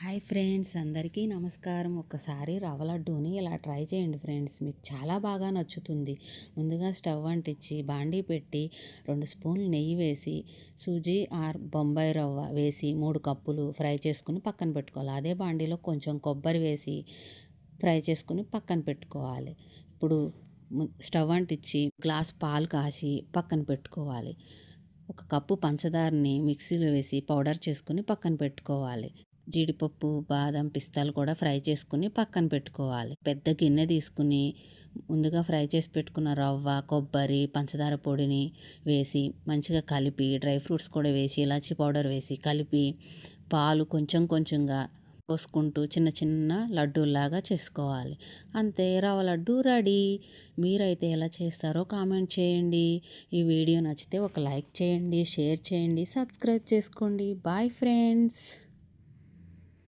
Hi friends అందరికీ నమస్కారం. ఒక్కసారి రవ్వ లడ్డూని ఇలా ట్రై చేయండి ఫ్రెండ్స్. మీకు చాలా బాగా నచ్చుతుంది. ముందుగా స్టవ్ అంటించి బాండీ పెట్టి రెండు స్పూన్లు నెయ్యి వేసి సూజీ ఆర్ బొంబాయి రవ్వ వేసి మూడు కప్పులు ఫ్రై చేసుకుని పక్కన పెట్టుకోవాలి. అదే బాండీలో కొంచెం కొబ్బరి వేసి ఫ్రై చేసుకుని పక్కన పెట్టుకోవాలి. ఇప్పుడు స్టవ్ అంటించి గ్లాస్ పాలు కాసి పక్కన పెట్టుకోవాలి. ఒక కప్పు పంచదారని మిక్సీలో వేసి పౌడర్ చేసుకుని పక్కన పెట్టుకోవాలి. జీడిపప్పు బాదం పిస్తాలు కూడా ఫ్రై చేసుకుని పక్కన పెట్టుకోవాలి. పెద్ద గిన్నె తీసుకుని ముందుగా ఫ్రై చేసి పెట్టుకున్న రవ్వ కొబ్బరి పంచదార పొడిని వేసి మంచిగా కలిపి డ్రై ఫ్రూట్స్ కూడా వేసి ఇలాచి పౌడర్ వేసి కలిపి పాలు కొంచెం కొంచెంగా పోసుకుంటూ చిన్న చిన్న లడ్డూలాగా చేసుకోవాలి. అంతే రవ్వ లడ్డు రెడీ. మీరైతే ఎలా చేస్తారో కామెంట్ చేయండి. ఈ వీడియో నచ్చితే ఒక లైక్ చేయండి షేర్ చేయండి సబ్స్క్రైబ్ చేసుకోండి. Bye friends.